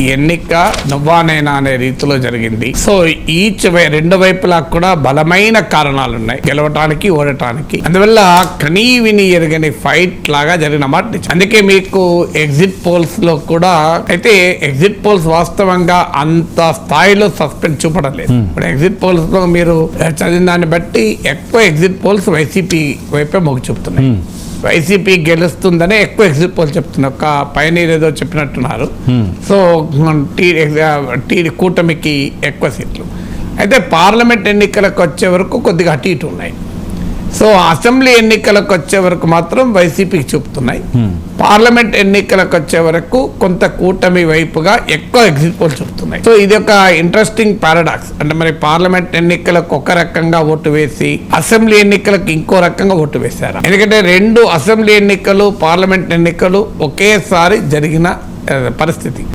ఈ ఎన్నిక నువ్వానేనా అనే రీతిలో జరిగింది. సో ఈచ్ రెండు వైపులా కూడా బలమైన కారణాలు ఉన్నాయి గెలవటానికి ఓడటానికి. అందువల్ల కనీ విని ఎరగని ఫైట్ లాగా జరిగిన మాట నిజం. అందుకే మీకు ఎగ్జిట్ పోల్స్లో కూడా అయితే ఎగ్జిట్ పోల్స్ వాస్తవంగా అంత స్థాయిలో సస్పెండ్ చూపడం లేదు. ఇప్పుడు ఎగ్జిట్ పోల్స్లో మీరు చదివిన దాన్ని బట్టి ఎక్కువ ఎగ్జిట్ పోల్స్ వైసీపీ వైపే మొగ్గు చూపుతున్నాయి. వైసీపీ గెలుస్తుందనే ఎక్కువ ఎగ్జిట్ పోల్ చెప్తున్నారు. ఒక పైనీర్ ఏదో చెప్పినట్టున్నారు. సో టీ టీ కూటమికి ఎక్కువ సీట్లు. అయితే పార్లమెంట్ ఎన్నికలకు వచ్చే వరకు కొద్దిగా అటు ఇటు ఉన్నాయి. సో అసెంబ్లీ ఎన్నికలకు వచ్చే వరకు మాత్రం వైసీపీకి చూపుతున్నాయి. పార్లమెంట్ ఎన్నికలకు వచ్చే వరకు కొంత కూటమి వైపుగా ఎక్కువ ఎగ్జిట్ పోల్ చూపుతున్నాయి. సో ఇది ఒక ఇంట్రెస్టింగ్ పారాడాక్స్ అంటే మరి పార్లమెంట్ ఎన్నికలకు ఒక రకంగా ఓటు వేసి అసెంబ్లీ ఎన్నికలకు ఇంకో రకంగా ఓటు వేశారు? ఎందుకంటే రెండు అసెంబ్లీ ఎన్నికలు పార్లమెంట్ ఎన్నికలు ఒకేసారి జరిగిన పరిస్థితి.